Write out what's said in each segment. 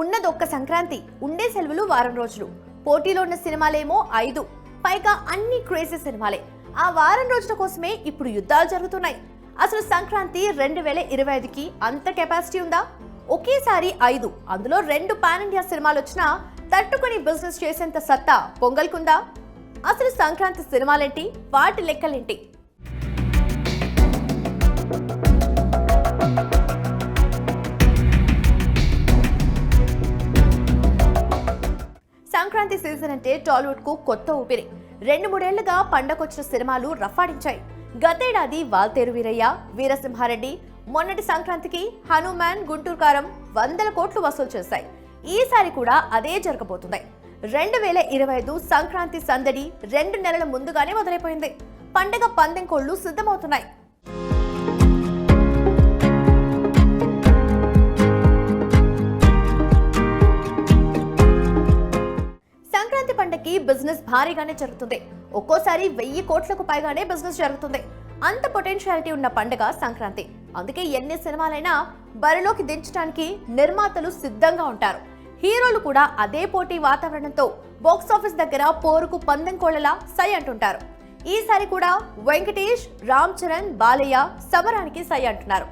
ఉన్నది ఒక్క సంక్రాంతి ఉండే సెలవులు వారం రోజులు. పోటీలో ఉన్న సినిమాలేమో ఐదు పైగా అన్ని క్రేజీ సినిమాలే. ఆ వారం రోజుల కోసమే ఇప్పుడు యుద్ధాలు జరుగుతున్నాయి. అసలు సంక్రాంతి రెండు వేల ఇరవై ఐదుకి అంత కెపాసిటీ ఉందా? ఒకేసారి ఐదు అందులో రెండు పాన్ ఇండియా సినిమాలు వచ్చినా తట్టుకొని బిజినెస్ చేసేంత సత్తా పొంగల్కుందా? అసలు సంక్రాంతి సినిమాలేంటి? వాటి లెక్కలేంటి? సంక్రాంతి సీజన్ అంటే టాలీవుడ్కు కొత్త ఊపిరి. రెండు మూడేళ్ళుగా పండకొచ్చిన సినిమాలు రఫాడించాయి. గతేడాది వాల్తేరు వీరయ్య వీరసింహారెడ్డి మొన్నటి సంక్రాంతికి హనుమాన్ గుంటూరు కారం వందల కోట్లు వసూలు చేశాయి. ఈసారి కూడా అదే జరగబోతుంది. రెండు వేల ఇరవై ఐదు సంక్రాంతి సందడి రెండు నెలల ముందుగానే మొదలైపోయింది. పండగ పందెం కోళ్ళు సిద్ధమవుతున్నాయి. పండగకి బిజినెస్ భారీగానే జరుగుతుంది. ఒక్కోసారి వెయ్యి కోట్లకు పైగానే బిజినెస్ జరుగుతుంది. అంత పొటెన్షియాలిటీ ఉన్న పండగ సంక్రాంతి. అందుకే ఎన్ని సినిమాలైనా బరిలోకి దించడానికి నిర్మాతలు సిద్ధంగా ఉంటారు. హీరోలు కూడా అదే పోటీ వాతావరణంతో బాక్స్ ఆఫీస్ దగ్గర పోరుకు పందెం కోళ్ళలా సై అంటుంటారు. ఈసారి కూడా వెంకటేష్ రామ్ చరణ్ బాలయ్య సమరానికి సై అంటున్నారు.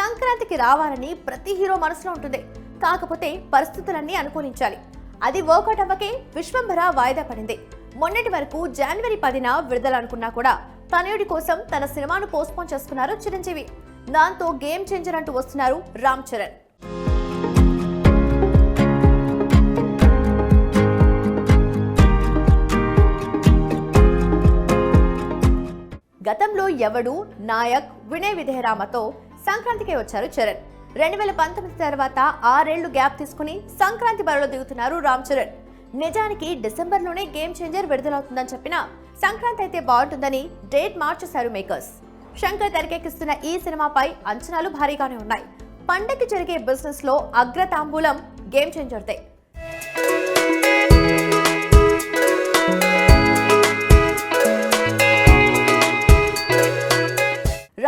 సంక్రాంతికి రావాలని ప్రతి హీరో మనసులో ఉంటుంది. కాకపోతే పరిస్థితులన్నీ అనుకూలించాలి. అది వర్కౌట్ అవ్వకే విశ్వంభర వాయిదా పడింది. మొన్నటి వరకు జనవరి పదిన విడుదల అనుకున్నా కూడా తనయుడి కోసం తన సినిమాను పోస్ట్పోన్ చేసుకున్నారు చిరంజీవి. దాంతో గేమ్ చేంజర్ అంటూ వస్తున్నారు రామ్ చరణ్. గతంలో ఎవడు నాయక్ వినయ్ విధేయరామతో సంక్రాంతికే వచ్చారు చరణ్. రెండు వేల పంతొమ్మిది తర్వాత ఆరేళ్ళు గ్యాప్ తీసుకుని సంక్రాంతి బరిలో దిగుతున్నారు రామ్ చరణ్. నిజానికి డిసెంబర్లోనే గేమ్ చేంజర్ విడుదలవుతుందని చెప్పిన సంక్రాంతి అయితే బాగుంటుందని డేట్ మార్చేశారు మేకర్స్. శంకర్ తెరకెక్కిస్తున్న ఈ సినిమాపై అంచనాలు భారీగానే ఉన్నాయి. పండగకి జరిగే బిజినెస్లో అగ్రతాంబూలం గేమ్ చేంజర్దే.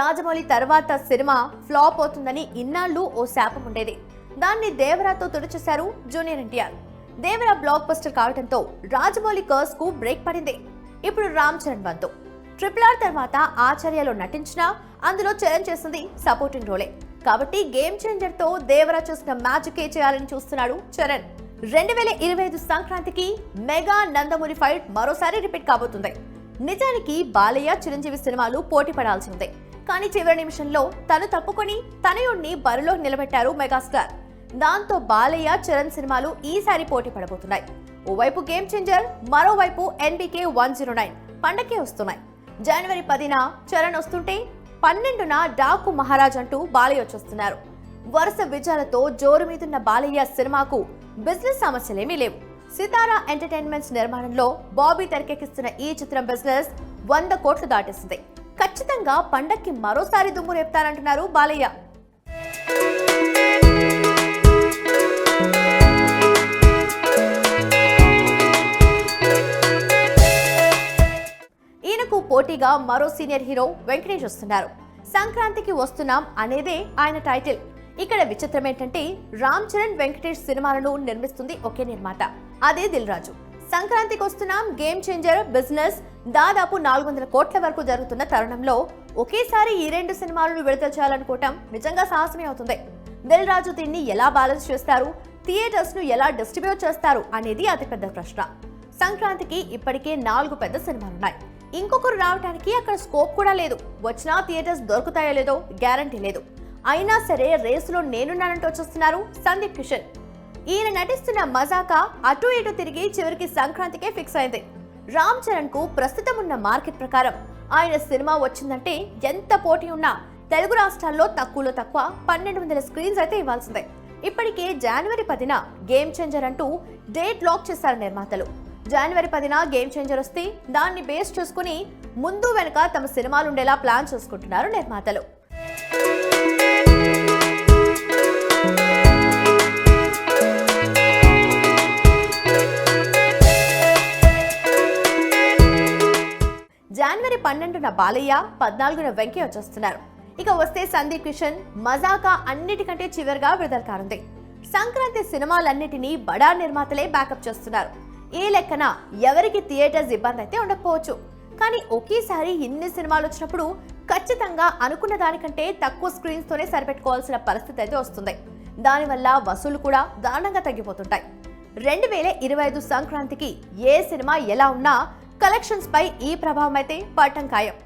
రాజమౌళి తర్వాత సినిమా ఫ్లాప్ అవుతుందని ఇన్నాళ్ళు ఓ శాపం ఉండేది. దాన్ని దేవరాతో తుడిచేశారు junior NTR. Devara blockbuster కావడంతో రాజమౌళి కర్స్కు బ్రేక్ పడింది. ఇప్పుడు రామ్ చరణ్ బంతు ట్రిపుల్ ఆర్ తర్వాత ఆచార్యలో నటించినా అందులో చరణ్ చేసింది సపోర్టింగ్ రోలే కాబట్టి గేమ్ చేంజర్తో దేవరా చేసిన మ్యాజిక్ ఏ చేయాలని చూస్తున్నాడు చరణ్. రెండు వేల ఇరవై ఐదు సంక్రాంతికి మెగా నందమూరి ఫైట్ మరోసారి రిపీట్ కాబోతుంది. నిజానికి బాలయ్య చిరంజీవి సినిమాలు పోటీ పడాల్సి ఉంది. కానీ చివరి నిమిషంలో తను తప్పుకొని తనయుణ్ణి బరిలో నిలబెట్టారు మెగాస్టార్. దాంతో బాలయ్య చరణ్ సినిమాలు ఈసారి పోటీ పడబోతున్నాయి. ఓవైపు గేమ్ చేంజర్ మరోవైపు ఎన్బికే వన్ జీరో నైన్ పండకే వస్తున్నాయి. జనవరి పదిన చరణ్ వస్తుంటే పన్నెండున డాకు మహారాజ్ అంటూ బాలయ్య వచ్చేస్తున్నారు. వరుస విజయాలతో జోరు మీదున్న బాలయ్య సినిమాకు బిజినెస్ సమస్యలేమీ లేవు. సితారా ఎంటర్టైన్మెంట్స్ నిర్మాణంలో బాబీ తెరకెక్కిస్తున్న ఈ చిత్రం బిజినెస్ వంద కోట్లు దాటేసింది. ఖచ్చితంగా పండక్కి మరోసారి దుమ్ము రేపుతారంటున్నారు బాలయ్య. ఈయనకు పోటీగా మరో సీనియర్ హీరో వెంకటేష్ వస్తున్నారు. సంక్రాంతికి వస్తున్నాం అనేదే ఆయన టైటిల్. ఇక్కడ విచిత్రం ఏంటంటే రామ్ చరణ్ వెంకటేష్ సినిమాలను నిర్మిస్తుంది ఒకే నిర్మాత. అదే దిల్ రాజు సంక్రాంతికి వస్తున్నాం గేమ్ చేంజర్ బిజినెస్ దాదాపు నాలుగు వందల కోట్ల వరకు జరుగుతున్న తరుణంలో ఒకేసారి ఈ రెండు సినిమాలను విడుదల చేయాలనుకోవటం నిజంగా సాహసమే అవుతుంది. దిల్ రాజు దీన్ని ఎలా బ్యాలెన్స్ చేస్తారు? థియేటర్స్ను ఎలా డిస్ట్రిబ్యూట్ చేస్తారు? అనేది అతిపెద్ద ప్రశ్న. సంక్రాంతికి ఇప్పటికే నాలుగు పెద్ద సినిమాలున్నాయి. ఇంకొకరు రావడానికి అక్కడ స్కోప్ కూడా లేదు. వచ్చినా థియేటర్స్ దొరుకుతాయో లేదో గ్యారంటీ లేదు. అయినా సరే రేసులో నేనున్నానంటూ వచ్చేస్తున్నారు సందీప్ కిషన్. ఈయన నటిస్తున్న మజాకా అటు ఇటు తిరిగి చివరికి సంక్రాంతికే ఫిక్స్ అయింది. రామ్ చరణ్కు ప్రస్తుతం ఉన్న మార్కెట్ ప్రకారం ఆయన సినిమా వచ్చిందంటే ఎంత పోటీ ఉన్నా తెలుగు రాష్ట్రాల్లో తక్కువలో తక్కువ పన్నెండు వందల స్క్రీన్స్ అయితే ఇవ్వాల్సిందే. ఇప్పటికే జనవరి పదిన గేమ్ చేంజర్ అంటూ డేట్ లాక్ చేశారు నిర్మాతలు. జనవరి పదిన గేమ్ చేంజర్ వస్తే దాన్ని బేస్ చేసుకుని ముందు వెనుక తమ సినిమాలు ఉండేలా ప్లాన్ చేసుకుంటున్నారు నిర్మాతలు. జనవరి పన్నెండున బాలయ్య పద్నాలుగున వెంకయ్య వచ్చేస్తున్నారు. ఇక వస్తే సందీప్ కిషన్ మజాకా అన్నిటికంటే చివరిగా విడుదల కానుంది. సంక్రాంతి సినిమాలన్నిటినీ బడా నిర్మాతలే బ్యాకప్ చేస్తున్నారు. ఈ లెక్కన ఎవరికి థియేటర్స్ ఇబ్బంది అయితే ఉండకపోవచ్చు. కానీ ఒకేసారి ఇన్ని సినిమాలు వచ్చినప్పుడు ఖచ్చితంగా అనుకున్న దానికంటే తక్కువ స్క్రీన్స్తోనే సరిపెట్టుకోవాల్సిన పరిస్థితి అయితే వస్తుంది. దానివల్ల వసూలు కూడా దారుణంగా తగ్గిపోతుంటాయి. రెండు వేల ఇరవై ఐదు సంక్రాంతికి ఏ సినిమా ఎలా ఉన్నా కలెక్షన్స్ పై ఈ ప్రభావం అయితే పడటం ఖాయం.